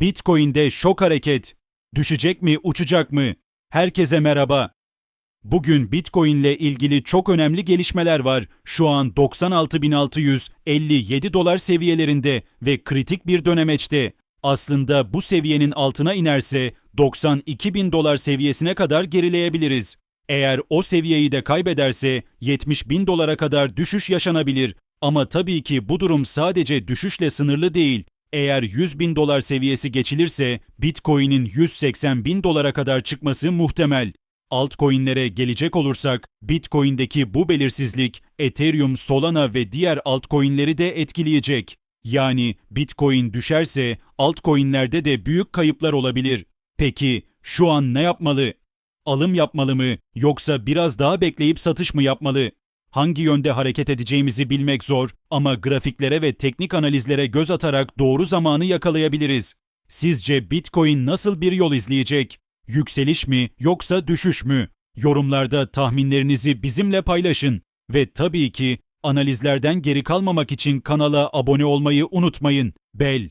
Bitcoin'de şok hareket. Düşecek mi, uçacak mı? Herkese merhaba. Bugün Bitcoin ile ilgili çok önemli gelişmeler var. Şu an 96.657 dolar seviyelerinde ve kritik bir dönemeçte. Aslında bu seviyenin altına inerse 92.000 dolar seviyesine kadar gerileyebiliriz. Eğer o seviyeyi de kaybederse 70.000 dolara kadar düşüş yaşanabilir. Ama tabii ki bu durum sadece düşüşle sınırlı değil. Eğer 100 bin dolar seviyesi geçilirse Bitcoin'in 180 bin dolara kadar çıkması muhtemel. Altcoin'lere gelecek olursak Bitcoin'deki bu belirsizlik Ethereum, Solana ve diğer altcoin'leri de etkileyecek. Yani Bitcoin düşerse altcoin'lerde de büyük kayıplar olabilir. Peki şu an ne yapmalı? Alım yapmalı mı yoksa biraz daha bekleyip satış mı yapmalı? Hangi yönde hareket edeceğimizi bilmek zor ama grafiklere ve teknik analizlere göz atarak doğru zamanı yakalayabiliriz. Sizce Bitcoin nasıl bir yol izleyecek? Yükseliş mi yoksa düşüş mü? Yorumlarda tahminlerinizi bizimle paylaşın ve tabii ki analizlerden geri kalmamak için kanala abone olmayı unutmayın. Bel